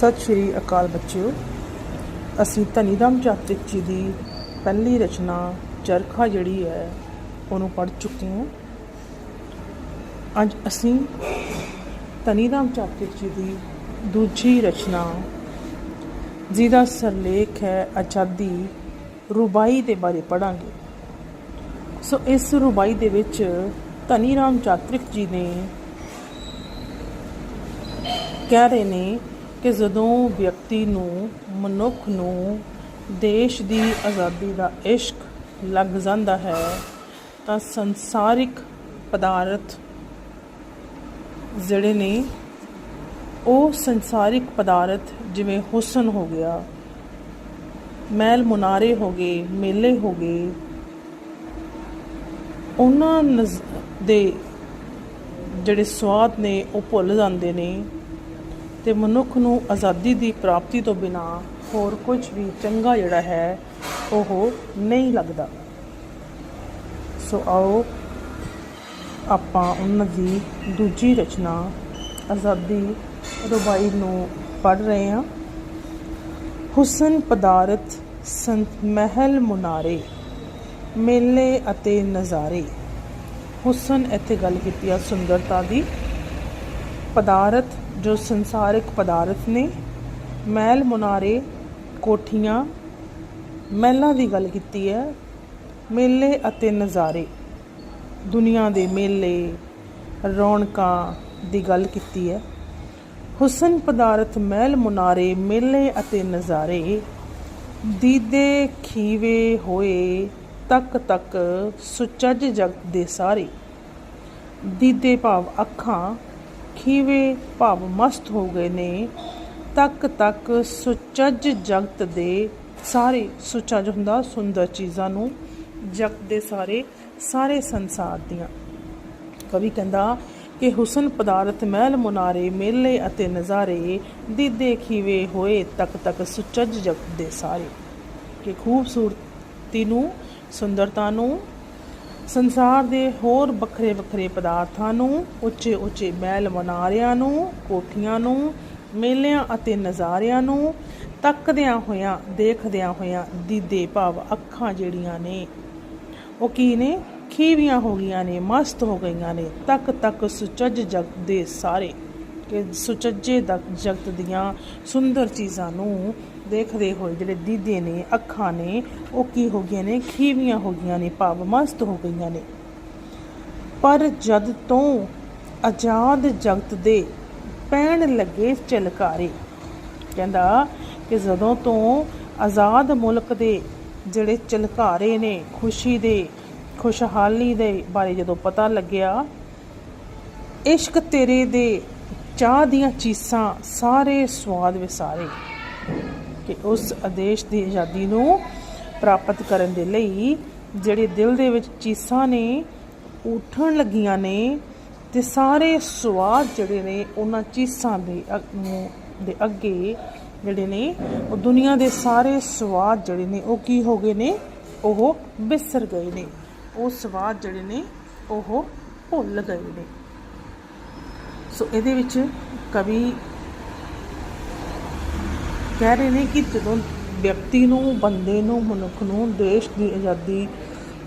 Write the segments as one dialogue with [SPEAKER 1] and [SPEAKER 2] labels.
[SPEAKER 1] ਸਤਿ ਸ਼੍ਰੀ ਅਕਾਲ ਬੱਚਿਓ। ਅਸੀਂ ਧਨੀਰਾਮ ਚਾਤ੍ਰਿਕ ਜੀ ਦੀ ਪਹਿਲੀ ਰਚਨਾ, ਚਰਖਾ ਜਿਹੜੀ ਹੈ, ਉਹਨੂੰ ਪੜ੍ਹ ਚੁੱਕੇ ਹਾਂ। ਅੱਜ ਅਸੀਂ ਧਨੀਰਾਮ ਚਾਤ੍ਰਿਕ ਜੀ ਦੀ ਦੂਜੀ ਰਚਨਾ, ਜਿਹਦਾ ਸਰਲੇਖ ਹੈ ਆਜ਼ਾਦੀ ਰੁਬਾਈ ਦੇ ਬਾਰੇ ਪੜਾਂਗੇ ਸੋ ਇਸ ਰੁਬਾਈ ਦੇ ਵਿੱਚ ਧਨੀਰਾਮ ਚਾਤ੍ਰਿਕ ਜੀ ਨੇ ਕਹਿ ਰਹੇ ਨੇ ਕਿ ਜਦੋਂ ਵਿਅਕਤੀ ਨੂੰ ਮਨੁੱਖ ਨੂੰ ਦੇਸ਼ ਦੀ ਆਜ਼ਾਦੀ ਦਾ ਇਸ਼ਕ ਲੱਗ ਜਾਂਦਾ ਹੈ, ਤਾਂ ਸੰਸਾਰਿਕ ਪਦਾਰਥ ਜਿਹੜੇ ਨੇ, ਉਹ ਸੰਸਾਰਿਕ ਪਦਾਰਥ ਜਿਵੇਂ ਹੁਸਨ ਹੋ ਗਿਆ ਮਹਿਲ ਮੁਨਾਰੇ ਹੋ ਗਏ, ਮੇਲੇ ਹੋ ਗਏ, ਉਹਨਾਂ ਨਜ਼- ਦੇ ਜਿਹੜੇ ਸਵਾਦ ਨੇ, ਉਹ ਭੁੱਲ ਜਾਂਦੇ ਨੇ। ਤੇ ਮਨੁੱਖ ਨੂੰ ਆਜ਼ਾਦੀ ਦੀ ਪ੍ਰਾਪਤੀ ਤੋਂ ਬਿਨਾ ਹੋਰ ਕੁਝ ਵੀ ਚੰਗਾ ਜਿਹੜਾ ਹੈ, ਉਹ ਨਹੀਂ ਲੱਗਦਾ। ਸੋ ਆਓ ਆਪਾਂ ਉਹਨਾਂ ਦੀ ਦੂਜੀ ਰਚਨਾ, ਆਜ਼ਾਦੀ ਰੁਬਾਈ ਨੂੰ ਪੜ੍ਹ ਰਹੇ ਹਾਂ। ਹੁਸਨ ਪਦਾਰਥ, ਸੰਤ ਮਹਿਲ ਮੁਨਾਰੇ, ਮੇਲੇ ਅਤੇ ਨਜ਼ਾਰੇ। ਹੁਸਨ ਇੱਥੇ ਗੱਲ ਕੀਤੀ ਆ ਸੁੰਦਰਤਾ ਦੀ। ਪਦਾਰਥ ਜੋ ਸੰਸਾਰਿਕ ਪਦਾਰਥ ਨੇ, ਮਹਿਲ ਮੁਨਾਰੇ, ਕੋਠੀਆਂ, ਮਹਿਲਾਂ ਦੀ ਗੱਲ ਕੀਤੀ ਹੈ, ਮੇਲੇ ਅਤੇ ਨਜ਼ਾਰੇ। ਦੁਨੀਆ ਦੇ ਮੇਲੇ, ਰੌਣਕਾਂ ਦੀ ਗੱਲ ਕੀਤੀ ਹੈ। ਹੁਸਨ ਪਦਾਰਥ ਮਹਿਲ ਮੁਨਾਰੇ, ਮੇਲੇ ਅਤੇ ਨਜ਼ਾਰੇ, ਦੀਦੇ ਖੀਵੇ ਹੋਏ, ਤੱਕ ਤੱਕ ਸੁਚੱਜ ਜਗਤ ਦੇ ਸਾਰੇ। ਦੀਦੇ ਭਾਵ ਅੱਖਾਂ ਖੀਵੇ ਭਾਵ ਮਸਤ ਹੋ ਗਏ ਨੇ, ਤੱਕ ਤੱਕ ਸੁਚੱਜ ਜਗਤ ਦੇ ਸਾਰੇ, ਸੁਚੱਜ ਹੁੰਦਾ ਸੁੰਦਰ ਚੀਜ਼ਾਂ ਨੂੰ, ਜਗਤ ਦੇ ਸਾਰੇ ਸਾਰੇ ਸੰਸਾਰ ਦੀਆਂ। ਕਵੀ ਕਹਿੰਦਾ ਕਿ ਹੁਸਨ ਪਦਾਰਥ ਮਹਿਲ ਮੁਨਾਰੇ, ਮੇਲੇ ਅਤੇ ਨਜ਼ਾਰੇ, ਦੀਦੇ ਖੀਵੇ ਹੋਏ, ਤੱਕ ਤੱਕ ਸੁਚੱਜ ਜਗਤ ਦੇ ਸਾਰੇ। ਕਿ ਖੂਬਸੂਰਤੀ ਨੂੰ, ਸੁੰਦਰਤਾ ਨੂੰ ਸੰਸਾਰ ਦੇ ਹੋਰ ਵੱਖਰੇ ਵੱਖਰੇ ਪਦਾਰਥਾਂ ਨੂੰ, ਉੱਚੇ ਉੱਚੇ ਮਹਿਲ ਮਨਾਰਿਆਂ ਨੂੰ, ਕੋਠੀਆਂ ਨੂੰ, ਮੇਲਿਆਂ ਅਤੇ ਨਜ਼ਾਰਿਆਂ ਨੂੰ ਤੱਕਦਿਆਂ ਹੋਇਆਂ, ਦੇਖਦਿਆਂ ਹੋਇਆਂ ਦੀਦੇ ਭਾਵ ਅੱਖਾਂ ਜਿਹੜੀਆਂ ਨੇ, ਉਹ ਕੀ ਨੇ? ਖੀਵੀਆਂ ਹੋ ਗਈਆਂ ਨੇ, ਮਸਤ ਹੋ ਗਈਆਂ ਨੇ, ਤੱਕ ਤੱਕ ਸੁਚੱਜ ਜਗਤ ਦੇ ਸਾਰੇ, ਕਿ ਸੁਚੱਜੇ ਜਗਤ ਦੀਆਂ ਸੁੰਦਰ ਚੀਜ਼ਾਂ ਨੂੰ ਦੇਖਦੇ ਹੋਏ ਜਿਹੜੇ ਦੀਦੇ ਨੇ, ਅੱਖਾਂ ਨੇ, ਉਹ ਕੀ ਹੋ ਗਈਆਂ ਨੇ? ਖੀਵੀਆਂ ਹੋ ਗਈਆਂ ਨੇ, ਭਾਵ ਮਸਤ ਹੋ ਗਈਆਂ ਨੇ। ਪਰ ਜਦ ਤੋਂ ਆਜ਼ਾਦ ਜਗਤ ਦੇ ਪੈਣ ਲੱਗੇ ਚਲਕਾਰੇ ਕਹਿੰਦਾ ਕਿ ਜਦੋਂ ਤੋਂ ਆਜ਼ਾਦ ਮੁਲਕ ਦੇ ਜਿਹੜੇ ਚਲਕਾਰੇ ਨੇ, ਖੁਸ਼ੀ ਦੇ, ਖੁਸ਼ਹਾਲੀ ਦੇ ਬਾਰੇ ਜਦੋਂ ਪਤਾ ਲੱਗਿਆ, ਇਸ਼ਕ ਤੇਰੇ ਦੇ ਚਾਹ ਦੀਆਂ ਚੀਸਾਂ ਸਾਰੇ ਸਵਾਦ ਵਿਸਾਰੇ। ਕਿ ਉਸ ਆਦੇਸ਼ ਦੀ ਆਜ਼ਾਦੀ ਨੂੰ ਪ੍ਰਾਪਤ ਕਰਨ ਦੇ ਲਈ ਜਿਹੜੇ ਦਿਲ ਦੇ ਵਿੱਚ ਚੀਸਾਂ ਨੇ ਉੱਠਣ ਲੱਗੀਆਂ ਨੇ ਤੇ ਸਾਰੇ ਸਵਾਦ ਜਿਹੜੇ ਨੇ ਉਹਨਾਂ ਚੀਸਾਂ ਦੇ ਅਗ- ਦੇ ਅੱਗੇ ਜਿਹੜੇ ਨੇ, ਉਹ ਦੁਨੀਆ ਦੇ ਸਾਰੇ ਸਵਾਦ ਜਿਹੜੇ ਨੇ, ਉਹ ਕੀ ਹੋ ਗਏ ਨੇ? ਉਹ ਵਿਸਰ ਗਏ ਨੇ। ਉਹ ਸਵਾਦ ਜਿਹੜੇ ਨੇ, ਉਹ ਭੁੱਲ ਗਏ ਨੇ। ਸੋ ਇਹਦੇ ਵਿੱਚ ਕਵੀ ਕਹਿ ਰਹੇ ਨੇ ਕਿ ਜਦੋਂ ਵਿਅਕਤੀ ਨੂੰ, ਬੰਦੇ ਨੂੰ, ਮਨੁੱਖ ਨੂੰ, ਦੇਸ਼ ਦੀ ਆਜ਼ਾਦੀ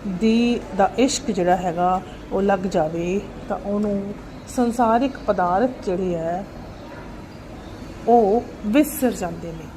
[SPEAKER 1] ਦੀ ਦਾ ਇਸ਼ਕ ਜਿਹੜਾ ਹੈਗਾ ਉਹ ਲੱਗ ਜਾਵੇ, ਤਾਂ ਉਹਨੂੰ ਸੰਸਾਰਿਕ ਪਦਾਰਥ ਜਿਹੜੇ ਹੈ, ਉਹ ਵਿਸਰ ਜਾਂਦੇ ਨੇ।